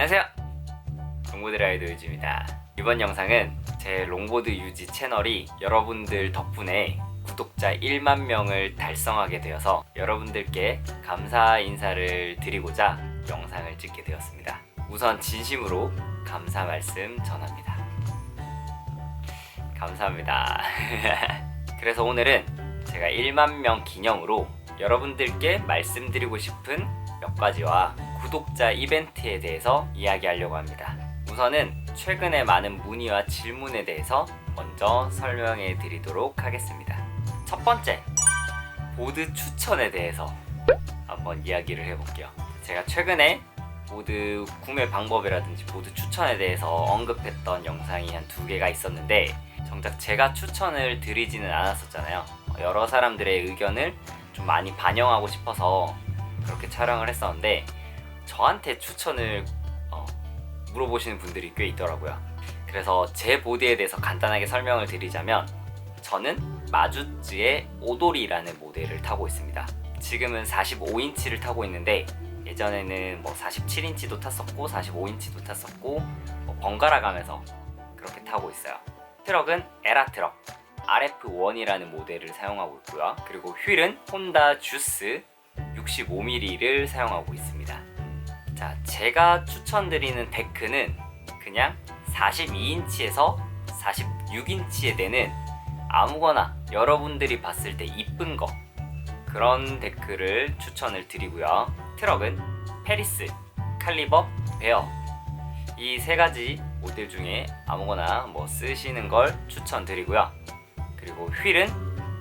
안녕하세요. 롱보드 라이더 유지입니다. 이번 영상은 제 롱보드 유지 채널이 여러분들 덕분에 구독자 1만 명을 달성하게 되어서 여러분들께 감사 인사를 드리고자 영상을 찍게 되었습니다. 우선 진심으로 감사 말씀 전합니다. 감사합니다. 그래서 오늘은 제가 1만 명 기념으로 여러분들께 말씀드리고 싶은 몇 가지와 구독자 이벤트에 대해서 이야기하려고 합니다. 우선은 최근에 많은 문의와 질문에 대해서 먼저 설명해 드리도록 하겠습니다. 첫 번째, 보드 추천에 대해서 한번 이야기를 해볼게요. 제가 최근에 보드 구매 방법이라든지 보드 추천에 대해서 언급했던 영상이 한 두 개가 있었는데 정작 제가 추천을 드리지는 않았었잖아요. 여러 사람들의 의견을 좀 많이 반영하고 싶어서 그렇게 촬영을 했었는데 저한테 추천을 어, 물어보시는 분들이 꽤 있더라고요. 그래서 제 보드에 대해서 간단하게 설명을 드리자면 저는 마주츠의 오도리라는 모델을 타고 있습니다. 지금은 45인치를 타고 있는데 예전에는 뭐 47인치도 탔었고 45인치도 탔었고 뭐 번갈아 가면서 그렇게 타고 있어요. 트럭은 에라 트럭 RF1이라는 모델을 사용하고 있고요. 그리고 휠은 혼다 주스 65mm를 사용하고 있습니다. 자, 제가 추천드리는 데크는 그냥 42인치에서 46인치에 되는 아무거나 여러분들이 봤을 때 이쁜 거 그런 데크를 추천을 드리고요. 트럭은 페리스, 칼리버, 베어 이 세 가지 모델 중에 아무거나 뭐 쓰시는 걸 추천드리고요. 그리고 휠은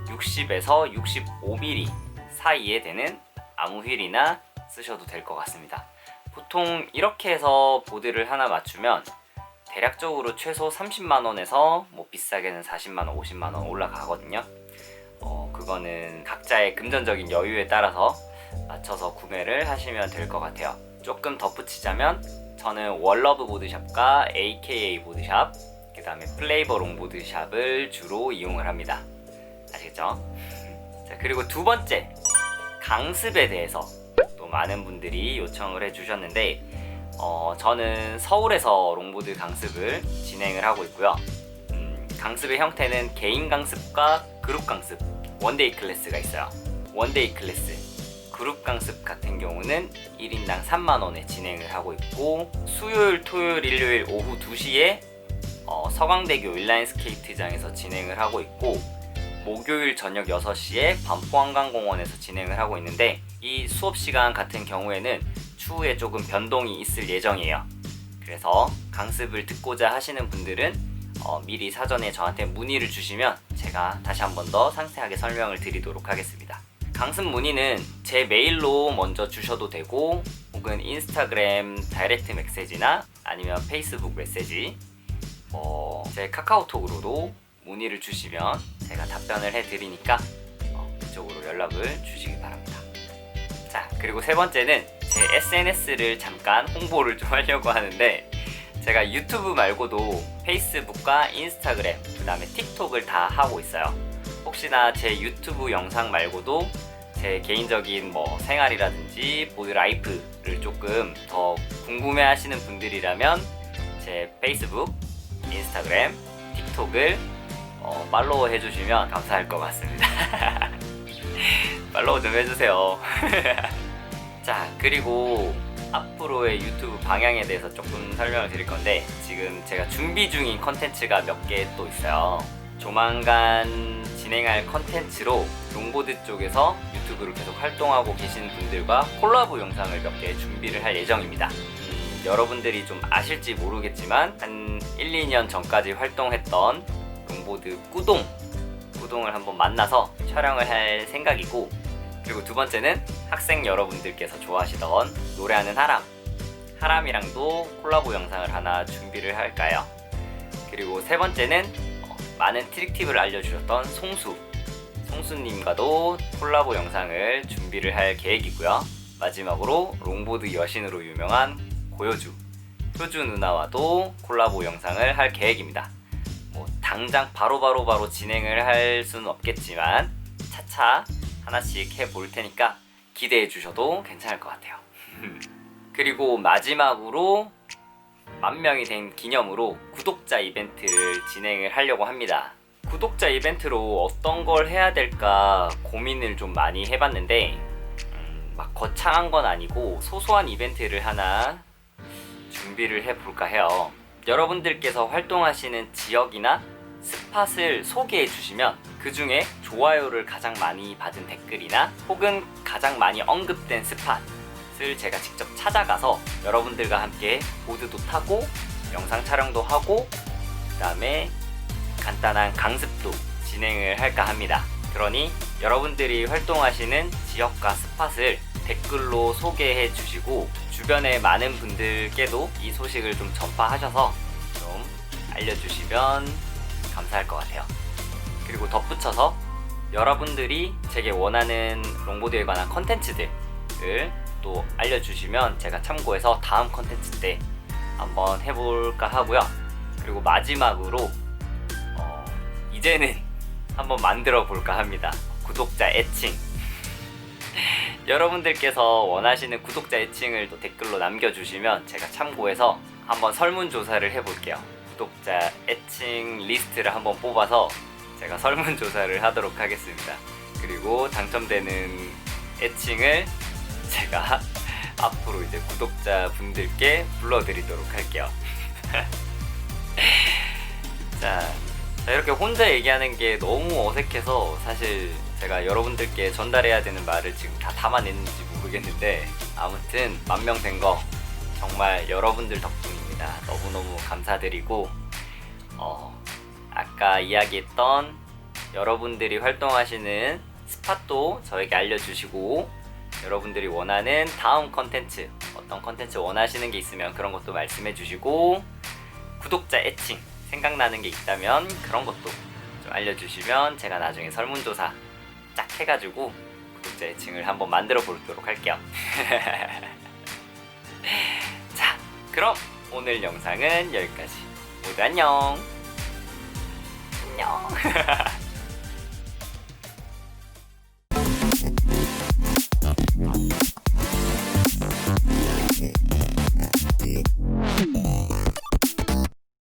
60에서 65mm 사이에 되는 아무 휠이나 쓰셔도 될 것 같습니다. 보통 이렇게 해서 보드를 하나 맞추면 대략적으로 최소 30만 원에서 뭐 비싸게는 40만 원, 50만 원 올라가거든요. 어, 그거는 각자의 금전적인 여유에 따라서 맞춰서 구매를 하시면 될 것 같아요. 조금 덧붙이자면 저는 월러브 보드샵과 AKA 보드샵, 그 다음에 플레이버 롱 보드샵을 주로 이용을 합니다. 아시겠죠? 자, 그리고 두 번째, 강습에 대해서 또 많은 분들이 요청을 해주셨는데, 어, 저는 서울에서 롱보드 강습을 진행을 하고 있고요. 음, 강습의 형태는 개인 강습과 그룹 강습, 원데이 클래스가 있어요. 원데이 클래스. 그룹 강습 같은 경우는 1인당 3만원에 진행을 하고 있고, 수요일, 토요일, 일요일 오후 2시에 어, 서강대교 인라인 스케이트장에서 진행을 하고 있고, 목요일 저녁 6시에 반포한강공원에서 진행을 하고 있는데, 이 수업 시간 같은 경우에는 추후에 조금 변동이 있을 예정이에요. 그래서 강습을 듣고자 하시는 분들은 어, 미리 사전에 저한테 문의를 주시면 제가 다시 한 번 더 상세하게 설명을 드리도록 하겠습니다. 강습 문의는 제 메일로 먼저 주셔도 되고 혹은 인스타그램 다이렉트 메시지나 아니면 페이스북 메시지 어, 제 카카오톡으로도 문의를 주시면 제가 답변을 해드리니까 어, 그쪽으로 연락을 주시기 바랍니다. 자 그리고 세 번째는 제 SNS를 잠깐 홍보를 좀 하려고 하는데 제가 유튜브 말고도 페이스북과 인스타그램 그 다음에 틱톡을 다 하고 있어요 혹시나 제 유튜브 영상 말고도 제 개인적인 뭐 생활이라든지 보드 라이프를 조금 더 궁금해 하시는 분들이라면 제 페이스북, 인스타그램, 틱톡을 어, 팔로우 해주시면 감사할 것 같습니다. 팔로우 좀 해주세요. 자 그리고 앞으로의 유튜브 방향에 대해서 조금 설명을 드릴 건데 지금 제가 준비 중인 컨텐츠가 몇 개 또 있어요. 조만간 진행할 컨텐츠로 롱보드 쪽에서 유튜브를 계속 활동하고 계신 분들과 콜라보 영상을 몇 개 준비를 할 예정입니다. 음, 여러분들이 좀 아실지 모르겠지만 한 1, 2년 전까지 활동했던 롱보드 꾸동. 꾸동을 한번 만나서 촬영을 할 생각이고 그리고 두 번째는 학생 여러분들께서 좋아하시던 노래하는 하람. 하람이랑도 콜라보 영상을 하나 준비를 할까요? 그리고 세 번째는 어, 많은 트릭 팁을 알려주셨던 송수. 송수님과도 콜라보 영상을 준비를 할 계획이고요. 마지막으로 롱보드 여신으로 유명한 고효주. 효주 누나와도 콜라보 영상을 할 계획입니다. 뭐 당장 바로 바로 바로 진행을 할 수는 없겠지만 차차 하나씩 해 볼 테니까 기대해 주셔도 괜찮을 것 같아요. 그리고 마지막으로 만 명이 된 기념으로 구독자 이벤트를 진행을 하려고 합니다. 구독자 이벤트로 어떤 걸 해야 될까 고민을 좀 많이 해봤는데 음, 막 거창한 건 아니고 소소한 이벤트를 하나 준비를 해볼까 해요. 여러분들께서 활동하시는 지역이나 스 팟을 소개해 주시면 그 중에 좋아요를 가장 많이 받은 댓글이나 혹은 가장 많이 언급된 스팟을 제가 직접 찾아가서 여러분들과 함께 보드도 타고 영상 촬영도 하고 그다음에 간단한 강습도 진행을 할까 합니다. 그러니 여러분들이 활동하시는 지역과 스팟을 댓글로 소개해 주시고 주변의 많은 분들께도 이 소식을 좀 전파하셔서 좀 알려주시면 감사할 것 같아요. 그리고 덧붙여서 여러분들이 제게 원하는 롱보드에 관한 컨텐츠들을 또 알려주시면 제가 참고해서 다음 컨텐츠 때 한번 해볼까 하고요. 그리고 마지막으로 어, 이제는 한번 만들어 볼까 합니다. 구독자 애칭. 여러분들께서 원하시는 구독자 애칭을 또 댓글로 남겨주시면 제가 참고해서 한번 설문조사를 해볼게요. 구독자 애칭 리스트를 한번 뽑아서 제가 설문조사를 하도록 하겠습니다. 그리고 당첨되는 애칭을 제가 앞으로 이제 구독자 분들께 불러드리도록 할게요. 자, 자, 이렇게 혼자 얘기하는 게 너무 어색해서 사실 제가 여러분들께 전달해야 되는 말을 지금 다 담아냈는지 모르겠는데 아무튼 만명된 거 정말 여러분들 덕분입니다. 너무너무 감사드리고 어, 아까 이야기했던 여러분들이 활동하시는 스팟도 저에게 알려주시고 여러분들이 원하는 다음 컨텐츠 어떤 컨텐츠 원하시는 게 있으면 그런 것도 말씀해 주시고 구독자 애칭 생각나는 게 있다면 그런 것도 좀 알려주시면 제가 나중에 설문조사 쫙 해가지고 구독자 애칭을 한번 만들어 보도록 할게요. 자, 그럼 오늘 영상은 여기까지. 모두 안녕. 안녕.